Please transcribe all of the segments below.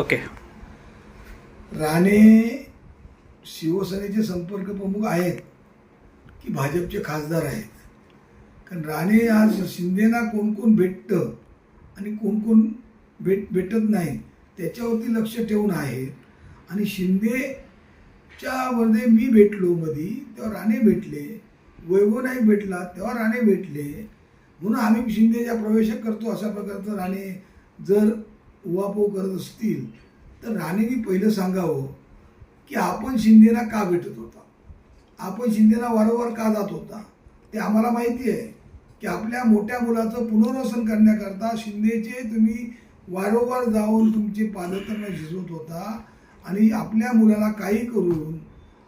Okay. Rane शिवसेनेचे संपर्क प्रमुख आहेत की भाजपचे खासदार आहेत? कारण राणे आज शिंदेना कोण कोण भेटतं आणि कोण कोण भेट भेटत नाही त्याच्यावरती लक्ष ठेवून आहे. आणि शिंदेच्या मध्ये मी भेटलो मधी तेव्हा राणे भेटले वैभव नाही भेटला तेव्हा राणे भेटले. म्हणून आम्ही शिंदेच्या प्रवेश करतो अशा प्रकारचं राणे जर उहापोह करत असतील तर राणेंनी पहिलं सांगावं की आपण शिंदेला का भेटत होता? आपण शिंदेला वारंवार का जात होता? ते आम्हाला माहिती आहे की आपल्या मोठ्या मुलाचं पुनर्वसन करण्याकरता शिंदेचे तुम्ही वारंवार जाऊन तुमचे पालक झिजवत होता आणि आपल्या मुलाला काही करून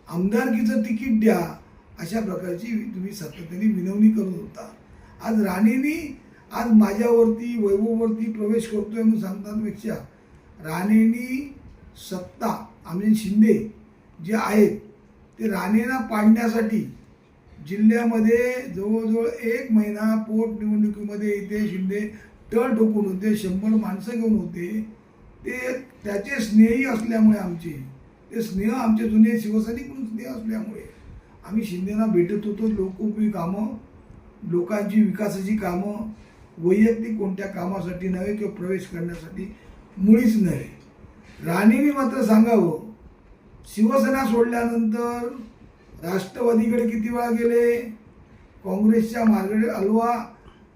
आमदारकीचं तिकीट द्या अशा प्रकारची तुम्ही सातत्याने विनवणी करत होता. आज राणेंनी आज माझ्यावरती वैभववरती प्रवेश करतोय म्हणून सांगतापेक्षा राणेनी सत्ता आम्ही शिंदे जे आहेत ते राणेंना पाडण्यासाठी जिल्ह्यामध्ये जवळजवळ एक महिना पोटनिवडणुकीमध्ये इथे शिंदे तळ ठोकून होते शंभर माणसं घेऊन होते. ते त्याचे स्नेही असल्यामुळे आमचे ते स्नेह आमचे जुने शिवसैनिक म्हणून स्नेह असल्यामुळे आम्ही शिंदेना भेटत होतो. लोकोपयोगी कामं लोकांची विकासाची कामं वैयक्तिक कोणत्या कामासाठी नव्हे किंवा प्रवेश करण्यासाठी मुळीच नव्हे. राणीने मात्र सांगावं शिवसेना सोडल्यानंतर राष्ट्रवादीकडे किती वेळा गेले? काँग्रेसच्या मार्गडे अलवा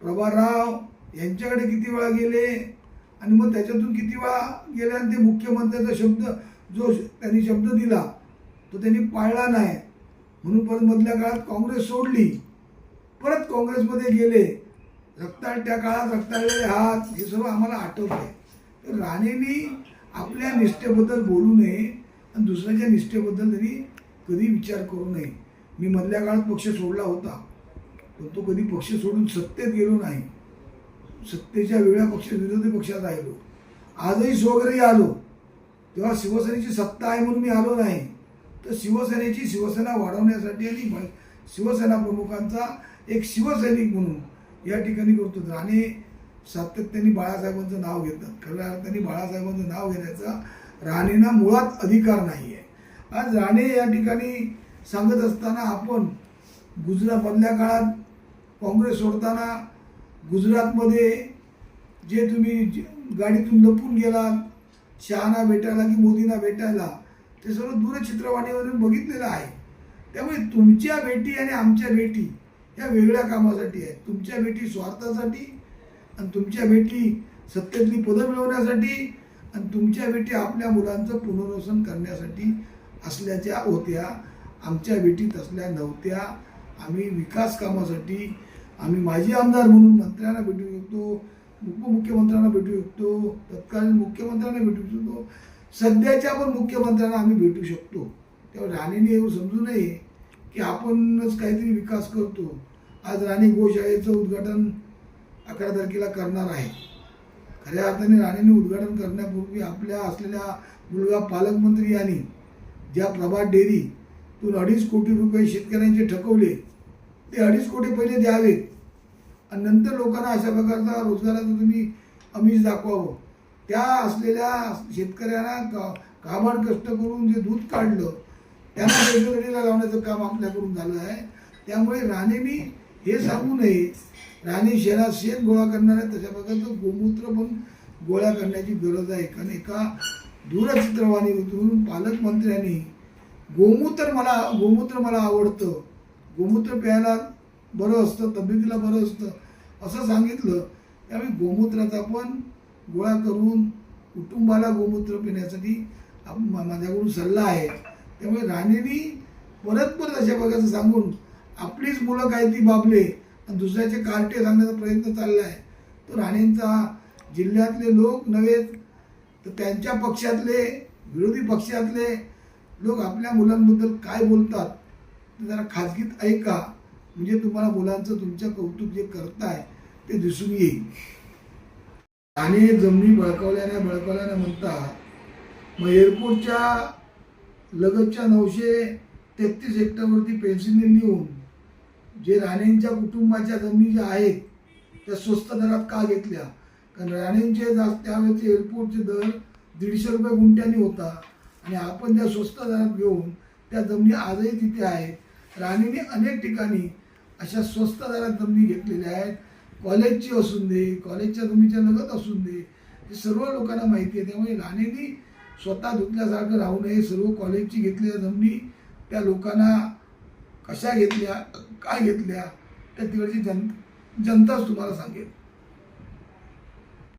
प्रभाराव यांच्याकडे किती वेळा गेले? आणि मग त्याच्यातून किती वेळा गेले? आणि ते मुख्यमंत्र्याचा शब्द जो त्यांनी शब्द दिला तो त्यांनी पाळला नाही. म्हणून परत मधल्या काळात काँग्रेस सोडली. परत काँग्रेसमध्ये गेले. रक्ताळ त्या काळात रक्ताळलेले हात हे सर्व आम्हाला आठवत आहे तर राणेंनी आपल्या निष्ठेबद्दल बोलू नये आणि दुसऱ्याच्या निष्ठेबद्दल त्यांनी कधी विचार करू नये. मी मधल्या काळात पक्ष सोडला होता पण तो कधी पक्ष सोडून सत्तेत गेलो नाही. सत्तेच्या वेगळ्या पक्ष विरोधी पक्षात राहिलो आजही स्वघरी आलो. तेव्हा शिवसेनेची सत्ता आहे म्हणून मी आलो नाही. तर शिवसेनेची शिवसेना वाढवण्यासाठी आणि शिवसेना प्रमुखांचा एक शिवसैनिक म्हणून या ठिकाणी करतो राणे सातत्याने बाळासाहेबांचं नाव घेतात. खऱ्या अर्थाने बाळासाहेबांचं नाव घेण्याचा राणेंना मुळात अधिकार नाही आहे आज राणे या ठिकाणी सांगत असताना आपण गुजरात मधल्या काळात काँग्रेस सोडताना गुजरातमध्ये जे तुम्ही गाडीतून लपून गेलात शहाना भेटायला की मोदींना भेटायला ते सर्व दूरचित्रवाणीवरून बघितलेलं आहे. त्यामुळे तुमच्या भेटी आणि आमच्या भेटी या वेगळ्या कामासाठी आहेत तुमच्या भेटी स्वार्थासाठी आणि तुमच्या भेटी सत्तेतली पदं मिळवण्यासाठी आणि तुमच्या भेटी आपल्या मुलांचं पुनर्वसन करण्यासाठी असल्याच्या होत्या. आमच्या भेटी तसल्या नव्हत्या. आम्ही विकास कामासाठी आम्ही माजी आमदार म्हणून मंत्र्यांना भेटू शकतो उपमुख्यमंत्र्यांना भेटू शकतो तत्कालीन मुख्यमंत्र्यांना भेटू शकतो सध्याच्या पण मुख्यमंत्र्यांना आम्ही भेटू शकतो. तेव्हा राणेने एवढं समजू नये. की आपणच काहीतरी विकास करतो. आज राणी गोशाळेचं उद्घाटन अकरा तारखेला करणार आहे. खऱ्या अर्थाने राणीने उद्घाटन करण्यापूर्वी आपल्या असलेल्या मुलगा पालकमंत्री यांनी ज्या प्रभात डेअरीतून अडीच कोटी रुपये शेतकऱ्यांचे ठकवले ते अडीच कोटी पहिले द्यावेत. आणि नंतर लोकांना अशा प्रकारचा रोजगाराचं तुम्ही अमीष दाखवावं. त्या असलेल्या शेतकऱ्यांना का काबाड कष्ट करून जे दूध काढलं त्यांना रेग्युलरीला लावण्याचं काम आपल्याकडून झालं आहे. त्यामुळे राणेनी हे सांगू नये. राणे शहरात शेत गोळा करणार आहे तशा प्रकारचं गोमूत्र पण गोळा करण्याची गरज आहे. कारण एका दूरचित्रवाणीतून पालकमंत्र्यांनी गोमूत्र मला गोमूत्र मला आवडतं. गोमूत्र प्यायला बरं असतं तब्येतीला बरं असतं असं सांगितलं. त्यामुळे गोमूत्राचा पण गोळा करून कुटुंबाला गोमूत्र पिण्यासाठी माझ्याकडून सल्ला आहे. त्यामुळे राणेनी परत परत अशा प्रकारचं सांगून आपलीच मुलं काय ती बाबले आणि दुसऱ्याचे कार्टे सांगण्याचा प्रयत्न चालला आहे तो राणेंचा जिल्ह्यातले लोक नव्हे तर त्यांच्या पक्षातले विरोधी पक्षातले लोक आपल्या मुलांबद्दल काय बोलतात ते जरा खाजगीत ऐका. म्हणजे तुम्हाला मुलांचं तुमच्या कौतुक जे करताय ते दिसून येईल. आणि जमिनी बळकावल्याने बळकावल्याने म्हणतात मग एअरपोर्टच्या लगतच्या नऊशे तेहतीस हेक्टरवरती पेन्सिलने लिहून जे राणेंच्या कुटुंबाच्या जमिनी ज्या आहेत त्या स्वस्त दरात का घेतल्या? कारण राणेंचे जा त्यावेळेचे एअरपोर्टचे दर दीडशे रुपये गुंठ्यानी होता आणि आपण त्या स्वस्त दरात घेऊन त्या जमिनी आजही तिथे आहेत. राणीने अनेक ठिकाणी अशा स्वस्त दरात जमिनी घेतलेल्या आहेत. कॉलेजची असून दे कॉलेजच्या जमिनीच्या लगत असून दे हे सर्व लोकांना माहिती आहे. त्यामुळे राणेंनी स्वतः धुतल्यासारखं राहू नये सर्व कॉलेजची घेतलेल्या जमिनी त्या लोकांना कशा घेतल्या काय घेतल्या त्या तिकडची जन जनताच तुम्हाला सांगेल.